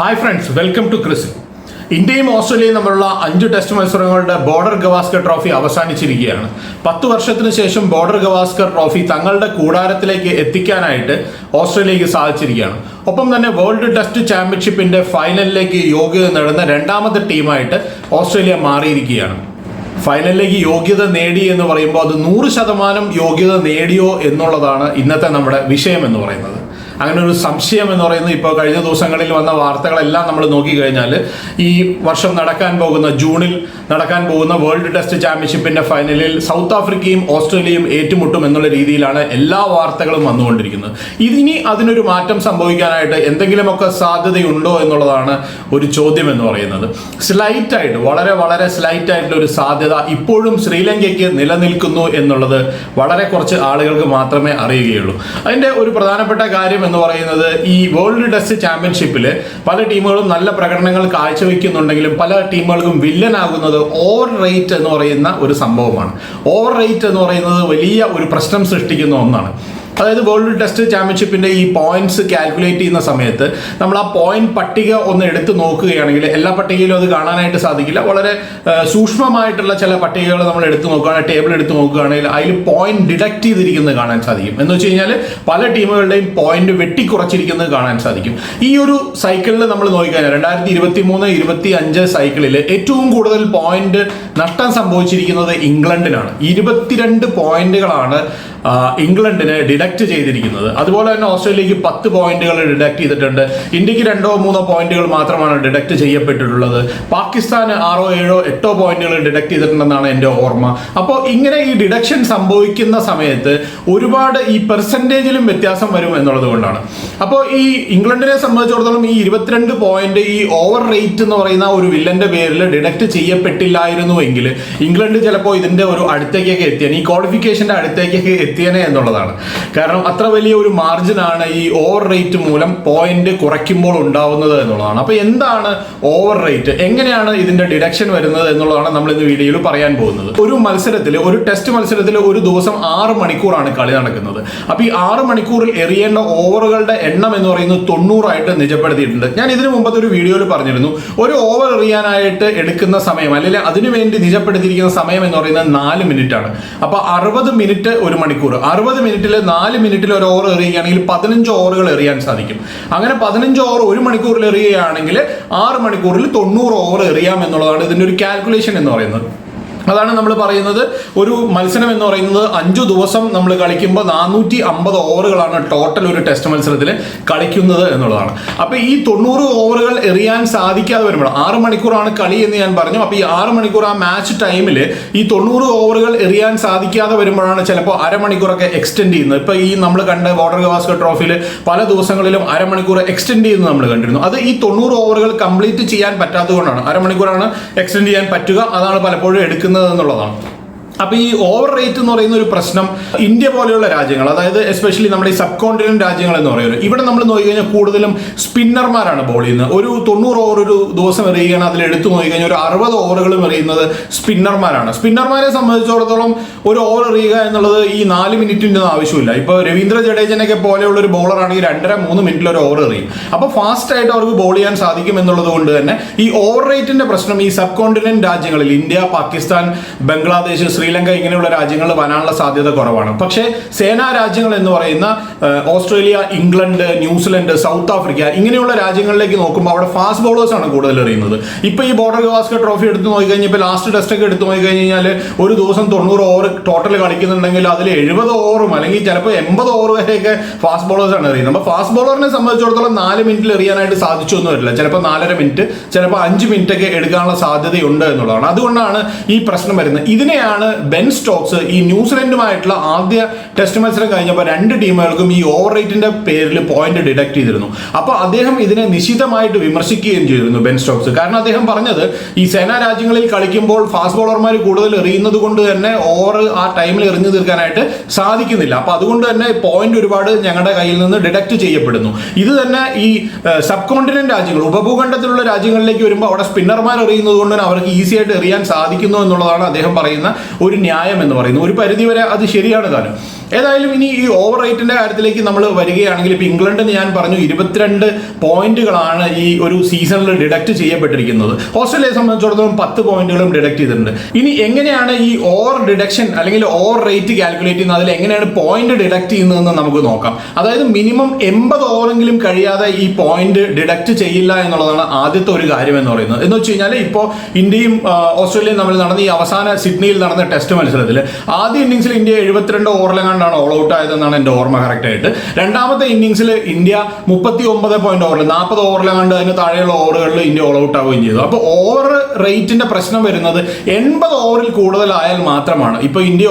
Hi friends welcome to Chris ഇന്ത്യയും ഓസ്ട്രേലിയയും തമ്മിലുള്ള അഞ്ച് ടെസ്റ്റ് മത്സരങ്ങളുടെ ബോർഡർ ഗവാസ്കർ ട്രോഫി അവസാനിച്ചിരിക്കുകയാണ്. പത്ത് വർഷത്തിന് ശേഷം ബോർഡർ ഗവാസ്കർ ട്രോഫി തങ്ങളുടെ കൂടാരത്തിലേക്ക് എത്തിക്കാനായിട്ട് ഓസ്ട്രേലിയക്ക് സാധിച്ചിരിക്കുകയാണ്. ഒപ്പം തന്നെ വേൾഡ് ടെസ്റ്റ് ചാമ്പ്യൻഷിപ്പിന്റെ ഫൈനലിലേക്ക് യോഗ്യത നേടുന്ന രണ്ടാമത്തെ ടീമായിട്ട് ഓസ്ട്രേലിയ മാറിയിരിക്കുകയാണ്. ഫൈനലിലേക്ക് യോഗ്യത നേടി എന്ന് പറയുമ്പോൾ അത് നൂറ് ശതമാനം യോഗ്യത നേടിയോ എന്നുള്ളതാണ് ഇന്നത്തെ നമ്മുടെ വിഷയം എന്ന് പറയുന്നത്. അങ്ങനെ ഒരു സംശയം എന്ന് പറയുന്നത് ഇപ്പോൾ കഴിഞ്ഞ ദിവസങ്ങളിൽ വന്ന വാർത്തകളെല്ലാം നമ്മൾ നോക്കിക്കഴിഞ്ഞാൽ ഈ വർഷം നടക്കാൻ പോകുന്ന ജൂണിൽ നടക്കാൻ പോകുന്ന വേൾഡ് ടെസ്റ്റ് ചാമ്പ്യൻഷിപ്പിന്റെ ഫൈനലിൽ സൗത്ത് ആഫ്രിക്കയും ഓസ്ട്രേലിയയും ഏറ്റുമുട്ടും എന്നുള്ള രീതിയിലാണ് എല്ലാ വാർത്തകളും വന്നുകൊണ്ടിരിക്കുന്നത്. ഇതിനി അതിനൊരു മാറ്റം സംഭവിക്കാനായിട്ട് എന്തെങ്കിലുമൊക്കെ സാധ്യതയുണ്ടോ എന്നുള്ളതാണ് ഒരു ചോദ്യം എന്ന് പറയുന്നത്. സ്ലൈറ്റ് ആയിട്ട് വളരെ വളരെ സ്ലൈറ്റ് ആയിട്ടുള്ള ഒരു സാധ്യത ഇപ്പോഴും ശ്രീലങ്കയ്ക്ക് നിലനിൽക്കുന്നു എന്നുള്ളത് വളരെ കുറച്ച് ആളുകൾക്ക് മാത്രമേ അറിയുകയുള്ളൂ. അതിന്റെ ഒരു പ്രധാനപ്പെട്ട കാര്യം എന്ന് പറയുന്നത് ഈ വേൾഡ് ടെസ്റ്റ് ചാമ്പ്യൻഷിപ്പിൽ പല ടീമുകളും നല്ല പ്രകടനങ്ങൾ കാഴ്ചവെക്കുന്നുണ്ടെങ്കിലും പല ടീമുകൾക്കും വില്ലനാകുന്നത് ഓവർ റേറ്റ് എന്ന് പറയുന്ന ഒരു സംഭവമാണ്. ഓവർ റേറ്റ് എന്ന് പറയുന്നത് വലിയ ഒരു പ്രശ്നം സൃഷ്ടിക്കുന്ന ഒന്നാണ്. അതായത് വേൾഡ് ടെസ്റ്റ് ചാമ്പ്യൻഷിപ്പിന്റെ ഈ പോയിന്റ്സ് കാൽക്കുലേറ്റ് ചെയ്യുന്ന സമയത്ത് നമ്മൾ ആ പോയിന്റ് പട്ടിക ഒന്ന് എടുത്തു നോക്കുകയാണെങ്കിൽ എല്ലാ പട്ടികയിലും അത് കാണാനായിട്ട് സാധിക്കില്ല. വളരെ സൂക്ഷ്മമായിട്ടുള്ള ചില പട്ടികകൾ നമ്മൾ എടുത്തു നോക്കുകയാണെങ്കിൽ ടേബിൾ എടുത്തു നോക്കുകയാണെങ്കിൽ അതിൽ പോയിന്റ് ഡിഡക്ട് ചെയ്തിരിക്കുന്നത് കാണാൻ സാധിക്കും. എന്ന് വെച്ച് കഴിഞ്ഞാൽ പല ടീമുകളുടെയും പോയിന്റ് വെട്ടിക്കുറച്ചിരിക്കുന്നത് കാണാൻ സാധിക്കും. ഈ ഒരു സൈക്കിളിൽ നമ്മൾ നോക്കിക്കഴിഞ്ഞാൽ രണ്ടായിരത്തി ഇരുപത്തി മൂന്ന് ഇരുപത്തി അഞ്ച് സൈക്കിളിൽ ഏറ്റവും കൂടുതൽ പോയിന്റ് നഷ്ടം സംഭവിച്ചിരിക്കുന്നത് ഇംഗ്ലണ്ടിനാണ്. ഇരുപത്തിരണ്ട് പോയിന്റുകളാണ് ഇംഗ്ലണ്ടിന് ഇംഗ്ലണ്ടിന് ഡിഡക്റ്റ് ചെയ്തിരിക്കുന്നത്. അതുപോലെ തന്നെ ഓസ്ട്രേലിയക്ക് പത്ത് പോയിന്റുകൾ ഡിഡക്ട് ചെയ്തിട്ടുണ്ട്. ഇന്ത്യയ്ക്ക് രണ്ടോ മൂന്നോ പോയിന്റുകൾ മാത്രമാണ് ഡിഡക്ട് ചെയ്യപ്പെട്ടിട്ടുള്ളത്. പാകിസ്ഥാന് ആറോ ഏഴോ എട്ടോ പോയിന്റുകൾ ഡിഡക്ട് ചെയ്തിട്ടുണ്ടെന്നാണ് എന്റെ ഓർമ്മ. അപ്പോൾ ഇങ്ങനെ ഈ ഡിഡക്ഷൻ സംഭവിക്കുന്ന സമയത്ത് ഒരുപാട് ഈ പെർസെന്റേജിലും വ്യത്യാസം വരും എന്നുള്ളത് കൊണ്ടാണ്. അപ്പോൾ ഈ ഇംഗ്ലണ്ടിനെ സംബന്ധിച്ചിടത്തോളം ഈ ഇരുപത്തിരണ്ട് പോയിന്റ് ഈ ഓവർ റേറ്റ് എന്ന് പറയുന്ന ഒരു വില്ലന്റെ പേരിൽ ഡിഡക്ട് ചെയ്യപ്പെട്ടില്ലായിരുന്നു എങ്കിൽ ഇംഗ്ലണ്ട് ചിലപ്പോൾ ഇതിന്റെ ഒരു അടുത്തേക്കൊക്കെ എത്തിയാണ് ഈ ക്വാളിഫിക്കേഷന്റെ അടുത്തേക്കൊക്കെ എത്തിയനെ എന്നുള്ളതാണ്. കാരണം അത്ര വലിയ ഒരു മാർജിനാണ് ഈ ഓവർ റേറ്റ് മൂലം പോയിന്റ് കുറയ്ക്കുമ്പോൾ ഉണ്ടാവുന്നത് എന്നുള്ളതാണ്. അപ്പൊ എന്താണ് ഓവർ റേറ്റ് എങ്ങനെയാണ് ഇതിന്റെ ഡിഡക്ഷൻ വരുന്നത് എന്നുള്ളതാണ് നമ്മൾ ഇന്ന് വീഡിയോയിൽ പറയാൻ പോകുന്നത്. ഒരു മത്സരത്തിൽ ഒരു ടെസ്റ്റ് മത്സരത്തിൽ ഒരു ദിവസം ആറ് മണിക്കൂറാണ് കളി നടക്കുന്നത്. അപ്പൊ ഈ ആറ് മണിക്കൂറിൽ എറിയേണ്ട ഓവറുകളുടെ എണ്ണം എന്ന് പറയുന്നത് തൊണ്ണൂറായിട്ട് നിജപ്പെടുത്തിയിട്ടുണ്ട്. ഞാൻ ഇതിനു മുമ്പത്തെ ഒരു വീഡിയോയിൽ പറഞ്ഞിരുന്നു ഒരു ഓവർ എറിയാനായിട്ട് എടുക്കുന്ന സമയം അല്ലെങ്കിൽ അതിനുവേണ്ടി നിജപ്പെടുത്തിയിരിക്കുന്ന സമയം എന്ന് പറയുന്നത് നാല് മിനിറ്റ് ആണ്. അപ്പൊ അറുപത് മിനിറ്റ് ഒരു മണിക്കൂർ അറുപത് മിനിറ്റിൽ നാല് മിനിറ്റിൽ ഒരു ഓവർ എറിയുകയാണെങ്കിൽ പതിനഞ്ച് ഓവറുകൾ എറിയാൻ സാധിക്കും. അങ്ങനെ പതിനഞ്ച് ഓവർ ഒരു മണിക്കൂറിൽ എറിയുകയാണെങ്കിൽ ആറ് മണിക്കൂറിൽ തൊണ്ണൂറ് ഓവർ എറിയാം എന്നുള്ളതാണ് ഇതിന്റെ ഒരു കാൽക്കുലേഷൻ എന്ന് പറയുന്നത്. അതാണ് നമ്മൾ പറയുന്നത്. ഒരു മത്സരം എന്ന് പറയുന്നത് അഞ്ചു ദിവസം നമ്മൾ കളിക്കുമ്പോൾ നാനൂറ്റി അമ്പത് ഓവറുകളാണ് ടോട്ടൽ ഒരു ടെസ്റ്റ് മത്സരത്തിൽ കളിക്കുന്നത് എന്നുള്ളതാണ്. അപ്പോൾ ഈ തൊണ്ണൂറ് ഓവറുകൾ എറിയാൻ സാധിക്കാതെ വരുമ്പോൾ ആറ് മണിക്കൂറാണ് കളി എന്ന് ഞാൻ പറഞ്ഞു. അപ്പോൾ ഈ ആറ് മണിക്കൂർ ആ മാച്ച് ടൈമിൽ ഈ തൊണ്ണൂറ് ഓവറുകൾ എറിയാൻ സാധിക്കാതെ വരുമ്പോഴാണ് ചിലപ്പോൾ അരമണിക്കൂറൊക്കെ എക്സ്റ്റെൻഡ് ചെയ്യുന്നത്. ഇപ്പോൾ ഈ നമ്മൾ കണ്ട ബോർഡർ ഗവാസ്കർ ട്രോഫിയിൽ പല ദിവസങ്ങളിലും അരമണിക്കൂർ എക്സ്റ്റെൻഡ് ചെയ്യുന്നത് നമ്മൾ കണ്ടിരുന്നു. അത് ഈ തൊണ്ണൂറ് ഓവറുകൾ കംപ്ലീറ്റ് ചെയ്യാൻ പറ്റാത്തത് കൊണ്ടാണ്. അരമണിക്കൂറാണ് എക്സ്റ്റെൻഡ് ചെയ്യാൻ പറ്റുക. അതാണ് പലപ്പോഴും എടുക്കുന്നത്. എന്നുള്ളതാണ് അപ്പൊ ഈ ഓവർ റേറ്റ് എന്ന് പറയുന്ന ഒരു പ്രശ്നം ഇന്ത്യ പോലെയുള്ള രാജ്യങ്ങൾ അതായത് എസ്പെഷ്യലി നമ്മുടെ ഈ സബ് കോണ്ടിനന്റ് രാജ്യങ്ങൾ എന്ന് പറയുന്നത് ഇവിടെ നമ്മൾ നോക്കി കഴിഞ്ഞാൽ കൂടുതലും സ്പിന്നർമാരാണ് ബോൾ ചെയ്യുന്നത്. ഒരു തൊണ്ണൂറ് ഓവർ ഒരു ദിവസം എറിയുകയാണ് അതിൽ എടുത്തു നോക്കിക്കഴിഞ്ഞാൽ ഒരു അറുപത് ഓവറുകളും എറിയുന്നത് സ്പിന്നർമാരാണ് സ്പിന്നർമാരെ സംബന്ധിച്ചിടത്തോളം ഒരു ഓവർ എറിയുക എന്നുള്ളത് ഈ നാല് മിനിറ്റിന്റെ ആവശ്യമില്ല. ഇപ്പൊ രവീന്ദ്ര ജഡേജനൊക്കെ പോലെയുള്ള ഒരു ബോളർ ആണെങ്കിൽ രണ്ടര മൂന്ന് മിനിറ്റിൽ ഒരു ഓവർ എറിയും. അപ്പൊ ഫാസ്റ്റ് ആയിട്ട് അവർക്ക് ബോൾ ചെയ്യാൻ സാധിക്കും എന്നുള്ളത് കൊണ്ട് തന്നെ ഈ ഓവർ റേറ്റിന്റെ പ്രശ്നം ഈ സബ് കോണ്ടിനന്റ് രാജ്യങ്ങളിൽ ഇന്ത്യ പാകിസ്ഥാൻ ബംഗ്ലാദേശ് ശ്രീലങ്ക ഇങ്ങനെയുള്ള രാജ്യങ്ങൾ വരാനുള്ള സാധ്യത കുറവാണ്. പക്ഷേ സേനാ രാജ്യങ്ങൾ എന്ന് പറയുന്ന Australia England New Zealand South Africa ഇങ്ങനെയുള്ള രാജ്യങ്ങളിലേക്ക് നോക്കുമ്പോൾ അവിടെ ഫാസ്റ്റ് ബോളേഴ്സ് ആണ് കൂടുതൽ എറിയുന്നത്. ഇപ്പൊ ഈ ബോർഡർ ഗവാസ്കർ ട്രോഫി എടുത്ത് നോക്കിക്കഴിഞ്ഞാൽ ഇപ്പോൾ ലാസ്റ്റ് ടെസ്റ്റ് ഒക്കെ എടുത്ത് നോക്കിക്കഴിഞ്ഞാൽ ഒരു ദിവസം തൊണ്ണൂറ് ഓവർ ടോട്ടൽ കളിക്കുന്നുണ്ടെങ്കിൽ അതിൽ എഴുപത് ഓവറും അല്ലെങ്കിൽ ചിലപ്പോൾ എൺപത് ഓവർ വരെയൊക്കെ ഫാസ്റ്റ് ബോളേഴ്സ് ആണ് എറിയുന്നത്. അപ്പോൾ ഫാസ്റ്റ് ബോളറിനെ സംബന്ധിച്ചിടത്തോളം നാല് മിനിറ്റിൽ എറിയാനായിട്ട് സാധിച്ചു ഒന്നും വരില്ല. ചിലപ്പോൾ നാലര മിനിറ്റ് ചിലപ്പോൾ അഞ്ച് മിനിറ്റ് ഒക്കെ എടുക്കാനുള്ള സാധ്യതയുണ്ട് എന്നുള്ളതാണ്. അതുകൊണ്ടാണ് ഈ പ്രശ്നം വരുന്നത്. ഇതിനെയാണ് ബെൻ സ്റ്റോക്സ് ഈ ന്യൂസിലൻഡുമായിട്ടുള്ള ആദ്യ ടെസ്റ്റ് മത്സരം കഴിഞ്ഞപ്പോൾ രണ്ട് ടീമുകൾക്കും ഈ ഓവർ റേറ്റിന്റെ പേരിൽ പോയിന്റ് ഡിഡക്ട് ചെയ്തിരുന്നു. അപ്പോൾ അദ്ദേഹം ഇതിനെ നിശിതമായിട്ട് വിമർശിക്കുകയും ചെയ്തിരുന്നു ബെൻ സ്റ്റോക്സ് കാരണം അദ്ദേഹം പറഞ്ഞത് ഈ സേനാ രാജ്യങ്ങളിൽ കളിക്കുമ്പോൾ ഫാസ്റ്റ് ബോളർമാർ കൂടുതൽ എറിയുന്നത് കൊണ്ട് തന്നെ ഓവർ ആ ടൈമിൽ എറിഞ്ഞു തീർക്കാനായിട്ട് സാധിക്കുന്നില്ല. അപ്പൊ അതുകൊണ്ട് തന്നെ പോയിന്റ് ഒരുപാട് ഞങ്ങളുടെ കയ്യിൽ നിന്ന് ഡിഡക്ട് ചെയ്യപ്പെടുന്നു. ഇത് തന്നെ ഈ സബ് കോണ്ടിനെന്റ് രാജ്യങ്ങൾ ഉപഭൂഖണ്ഡത്തിലുള്ള രാജ്യങ്ങളിലേക്ക് വരുമ്പോൾ അവിടെ സ്പിന്നർമാർ എറിയുന്നത് കൊണ്ട് തന്നെ അവർക്ക് ഈസി ആയിട്ട് എറിയാൻ സാധിക്കുന്നു എന്നുള്ളതാണ് അദ്ദേഹം പറയുന്ന ന്യായം എന്ന് പറയുന്നത് ഒരു പരിധിവരെ അത് ശരിയാണ് താനും. ഏതായാലും ഇനി ഈ ഓവർ റേറ്റിന്റെ കാര്യത്തിലേക്ക് നമ്മൾ വരികയാണെങ്കിൽ ഇപ്പൊ ഇംഗ്ലണ്ടിന് ഞാൻ പറഞ്ഞു ഇരുപത്തിരണ്ട് പോയിന്റുകളാണ് ഈ ഒരു സീസണിൽ ഡിഡക്ട് ചെയ്യപ്പെട്ടിരിക്കുന്നത്. ഓസ്ട്രേലിയയെ സംബന്ധിച്ചിടത്തോളം പത്ത് പോയിന്റുകളും ഡിഡക്ട് ചെയ്തിട്ടുണ്ട്. ഇനി എങ്ങനെയാണ് ഈ ഓവർ ഡിഡക്ഷൻ അല്ലെങ്കിൽ ഓവർ റേറ്റ് കാൽക്കുലേറ്റ് ചെയ്യുന്നത്? അതിൽ എങ്ങനെയാണ് പോയിന്റ് ഡിഡക്ട് ചെയ്യുന്നതെന്ന് നമുക്ക് നോക്കാം. അതായത് മിനിമം എൺപത് ഓവറെങ്കിലും കഴിയാതെ ഈ പോയിന്റ് ഡിഡക്ട് ചെയ്യില്ല എന്നുള്ളതാണ് ആദ്യത്തെ ഒരു കാര്യം എന്ന് പറയുന്നത്. എന്ന് വെച്ച് കഴിഞ്ഞാൽ ഇപ്പോൾ ഇന്ത്യയും ഓസ്ട്രേലിയയും തമ്മിൽ നടന്ന ഈ അവസാന സിഡ്നിയിൽ നടന്ന ടെസ്റ്റ് മത്സരത്തിൽ ആദ്യ ഇന്നിംഗ്സിൽ ഇന്ത്യ എഴുപത്തിരണ്ട് ഓവറിലെങ്ങാണ്ടാണ് ഓൾ ഔട്ട് ആയതെന്നാണ് എന്റെ ഓർമ്മ കറക്റ്റ് ആയിട്ട്. രണ്ടാമത്തെ ഇന്നിംഗ്സിൽ ഇന്ത്യ മുപ്പത്തി ഒമ്പത് പോയിന്റ് ഓവറിൽ നാൽപ്പത് ഓവറിലാണ്ട് അതിന് താഴെയുള്ള ഓവറുകളിൽ ഇന്ത്യ ഓൾ ഔട്ട് ആവുകയും ചെയ്തു. അപ്പോൾ ഓവർ റേറ്റിന്റെ പ്രശ്നം വരുന്നത് എൺപത് ഓവറിൽ കൂടുതലായാൽ മാത്രമാണ്. ഇപ്പോൾ ഇന്ത്യ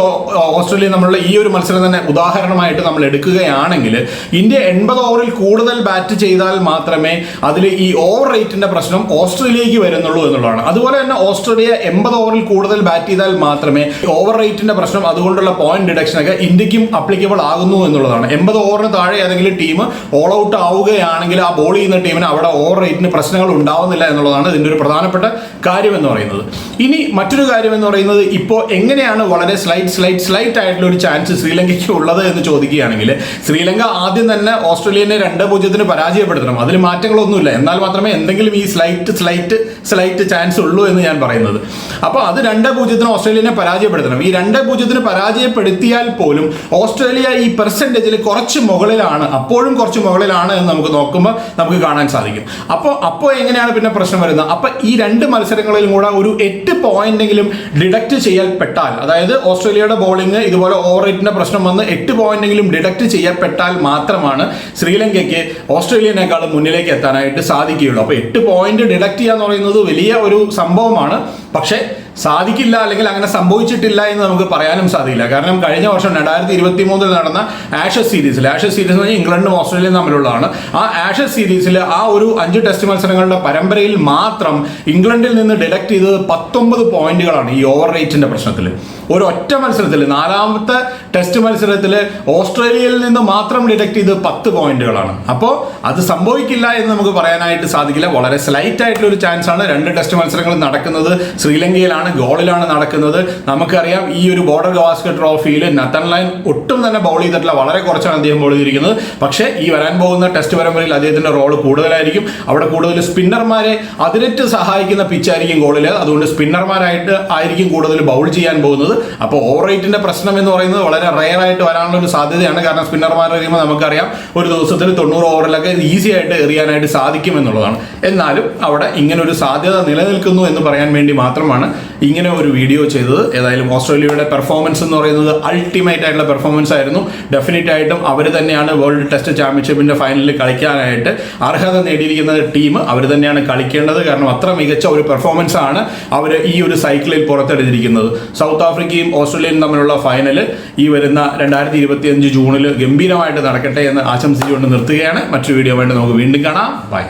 ഓസ്ട്രേലിയ നമ്മളുടെ ഈ ഒരു മത്സരം തന്നെ ഉദാഹരണമായിട്ട് നമ്മൾ എടുക്കുകയാണെങ്കിൽ ഇന്ത്യ എൺപത് ഓവറിൽ കൂടുതൽ ബാറ്റ് ചെയ്താൽ മാത്രമേ അതിൽ ഈ ഓവർ റേറ്റിന്റെ പ്രശ്നം ഓസ്ട്രേലിയക്ക് വരുന്നുള്ളൂ എന്നുള്ളതാണ്. അതുപോലെ തന്നെ ഓസ്ട്രേലിയ എൺപത് ഓവറിൽ കൂടുതൽ ബാറ്റ് ചെയ്താൽ മാത്രമേ ഓവർ റേറ്റിന്റെ പ്രശ്നം അതുകൊണ്ടുള്ള പോയിന്റ് ഡിഡക്ഷൻ ഒക്കെ ഇന്ത്യക്കും അപ്ലിക്കബിൾ ആകുന്നു എന്നുള്ളതാണ്. എൺപത് ഓവറിന് താഴെ ഏതെങ്കിലും ടീം ഓൾ ഔട്ട് ആവുകയാണെങ്കിൽ ആ ബോൾ ചെയ്യുന്ന ടീമിന് അവിടെ ഓവർ റേറ്റിന് പ്രശ്നങ്ങൾ ഉണ്ടാവുന്നില്ല എന്നുള്ളതാണ് ഇതിന്റെ ഒരു പ്രധാനപ്പെട്ട കാര്യം എന്ന് പറയുന്നത്. ഇനി മറ്റൊരു കാര്യം എന്ന് പറയുന്നത് ഇപ്പോൾ എങ്ങനെയാണ് വളരെ സ്ലൈറ്റ് സ്ലൈറ്റ് സ്ലൈറ്റ് ആയിട്ടുള്ള ഒരു ചാൻസ് ശ്രീലങ്കയ്ക്ക് ഉള്ളത് എന്ന് ചോദിക്കുകയാണെങ്കിൽ ശ്രീലങ്ക ആദ്യം തന്നെ ഓസ്ട്രേലിയനെ രണ്ട് പൂജ്യത്തിന് പരാജയപ്പെടുത്തണം. അതിൽ മാറ്റങ്ങളൊന്നുമില്ല. എന്നാൽ മാത്രമേ എന്തെങ്കിലും ഈ സ്ലൈറ്റ് സ്ലൈറ്റ് സ്ലൈറ്റ് ചാൻസ് ഉള്ളൂ എന്ന് ഞാൻ പറയുന്നത്. അപ്പോൾ അത് രണ്ട് പൂജ്യത്തിന് ഓസ്ട്രേലിയനെ പരാജയപ്പെടുത്തണം. ഈ രണ്ട് പൂജ്യത്തിന് പരാജയപ്പെടുത്തിയാൽ പോലും ഓസ്ട്രേലിയ ഈ പെർസെന്റേജിൽ കുറച്ച് മുകളിലാണ്. അപ്പോഴും കുറച്ച് മുകളിലാണ് എന്ന് നമുക്ക് നോക്കുമ്പോൾ നമുക്ക് കാണാൻ സാധിക്കും. അപ്പോൾ അപ്പോൾ എങ്ങനെയാണ് പിന്നെ പ്രശ്നം വരുന്നത്? അപ്പോൾ ഈ രണ്ട് മത്സരങ്ങളിലും കൂടെ ഒരു എട്ട് പോയിന്റെങ്കിലും ഡിഡക്റ്റ് ചെയ്യപ്പെട്ടാൽ അതായത് ഓസ്ട്രേലിയയുടെ ബോളിംഗ് ഇതുപോലെ ഓവർ റേറ്റിന്റെ പ്രശ്നം വന്ന് എട്ട് പോയിന്റെങ്കിലും ഡിഡക്റ്റ് ചെയ്യപ്പെട്ടാൽ മാത്രമാണ് ശ്രീലങ്കയ്ക്ക് ഓസ്ട്രേലിയനേക്കാളും മുന്നിലേക്ക് എത്താനായിട്ട് സാധിക്കുകയുള്ളൂ. അപ്പോൾ എട്ട് പോയിന്റ് ഡിഡക്റ്റ് ചെയ്യുക എന്ന് പറയുന്നത് വലിയ ഒരു സംഭവമാണ്. പക്ഷേ സാധിക്കില്ല അല്ലെങ്കിൽ അങ്ങനെ സംഭവിച്ചിട്ടില്ല എന്ന് നമുക്ക് പറയാനും സാധിക്കില്ല. കാരണം കഴിഞ്ഞ വർഷം രണ്ടായിരത്തി ഇരുപത്തി മൂന്നിൽ നടന്ന ആഷസ് സീരീസിൽ ആഷസ് സീരീസ് എന്ന് പറഞ്ഞാൽ ഇംഗ്ലണ്ടും ഓസ്ട്രേലിയയും തമ്മിലുള്ളതാണ്. ആ ആഷസ് സീരീസിൽ ആ ഒരു അഞ്ച് ടെസ്റ്റ് മത്സരങ്ങളുടെ പരമ്പരയിൽ മാത്രം ഇംഗ്ലണ്ടിൽ നിന്ന് ഡിഡക്ട് ചെയ്തത് പത്തൊമ്പത് പോയിന്റുകളാണ് ഈ ഓവർ റേറ്റിന്റെ പ്രശ്നത്തിൽ ഒരു ഒറ്റ മത്സരത്തിൽ നാലാമത്തെ ടെസ്റ്റ് മത്സരത്തിൽ ഓസ്ട്രേലിയയിൽ നിന്ന് മാത്രം ഡിഡക്ട് ചെയ്ത് പത്ത് പോയിന്റുകളാണ്. അപ്പോൾ അത് സംഭവിക്കില്ല എന്ന് നമുക്ക് പറയാനായിട്ട് സാധിക്കില്ല. വളരെ സ്ലൈറ്റ് ആയിട്ടുള്ള ഒരു ചാൻസ് ആണ്. രണ്ട് ടെസ്റ്റ് മത്സരങ്ങൾ നടക്കുന്നത് ശ്രീലങ്കയിലാണ് ഗോളിലാണ് നടക്കുന്നത്? നമുക്കറിയാം ഈ ഒരു ബോർഡർ ഗവാസ്കർ ട്രോഫിയിൽ നത്തൻ ലൈൻ ഒട്ടും തന്നെ ബൗൾ ചെയ്തിട്ടില്ല. വളരെ കുറച്ചാണ് അദ്ദേഹം ബൗൾ ചെയ്തിരിക്കുന്നത്. പക്ഷേ ഈ വരാൻ പോകുന്ന ടെസ്റ്റ് പരമ്പരയിൽ അദ്ദേഹത്തിന്റെ റോൾ കൂടുതലായിരിക്കും. അവിടെ കൂടുതൽ സ്പിന്നർമാരെ അതിരറ്റ് സഹായിക്കുന്ന പിച്ചായിരിക്കും ഗോളിൽ അതുകൊണ്ട് സ്പിന്നർമാരായിട്ട് ആയിരിക്കും കൂടുതൽ ബൗൾ ചെയ്യാൻ പോകുന്നത്. അപ്പോൾ ഓവർ റേറ്റിന്റെ പ്രശ്നം എന്ന് പറയുന്നത് വളരെ റയർ ആയിട്ട് വരാനുള്ള ഒരു സാധ്യതയാണ്. കാരണം സ്പിന്നർമാർ എറിയുമ്പോൾ നമുക്കറിയാം ഒരു ദിവസത്തിൽ തൊണ്ണൂറ് ഓവറിലൊക്കെ ഈസി ആയിട്ട് എറിയാനായിട്ട് സാധിക്കും എന്നുള്ളതാണ്. എന്നാലും അവിടെ ഇങ്ങനെ ഒരു സാധ്യത നിലനിൽക്കുന്നു എന്ന് പറയാൻ വേണ്ടി മാത്രമാണ് ഇങ്ങനെ ഒരു വീഡിയോ ചെയ്തത്. ഏതായാലും ഓസ്ട്രേലിയയുടെ പെർഫോമൻസ് എന്ന് പറയുന്നത് അൾട്ടിമേറ്റ് ആയിട്ടുള്ള പെർഫോമൻസ് ആയിരുന്നു. ഡെഫിനറ്റ് ആയിട്ടും അവർ തന്നെയാണ് വേൾഡ് ടെസ്റ്റ് ചാമ്പ്യൻഷിപ്പിന്റെ ഫൈനലിൽ കളിക്കാനായിട്ട് അർഹത നേടിയിരിക്കുന്ന ടീം അവർ തന്നെയാണ് കളിക്കേണ്ടത്. കാരണം അത്ര മികച്ച ഒരു പെർഫോമൻസ് ആണ് അവർ ഈ ഒരു സൈക്കിളിൽ പുറത്തെടുത്തിരിക്കുന്നത്. സൗത്ത് ആഫ്രിക്കയും ഓസ്ട്രേലിയയും തമ്മിലുള്ള ഫൈനൽ ഈ വരുന്ന രണ്ടായിരത്തി ഇരുപത്തി അഞ്ച് ജൂണിൽ ഗംഭീരമായിട്ട് നടക്കട്ടെ എന്ന് ആശംസിച്ചുകൊണ്ട് നിർത്തുകയാണ്. മറ്റൊരു വീഡിയോ വേണ്ടി നമുക്ക് വീണ്ടും കാണാം. ബൈ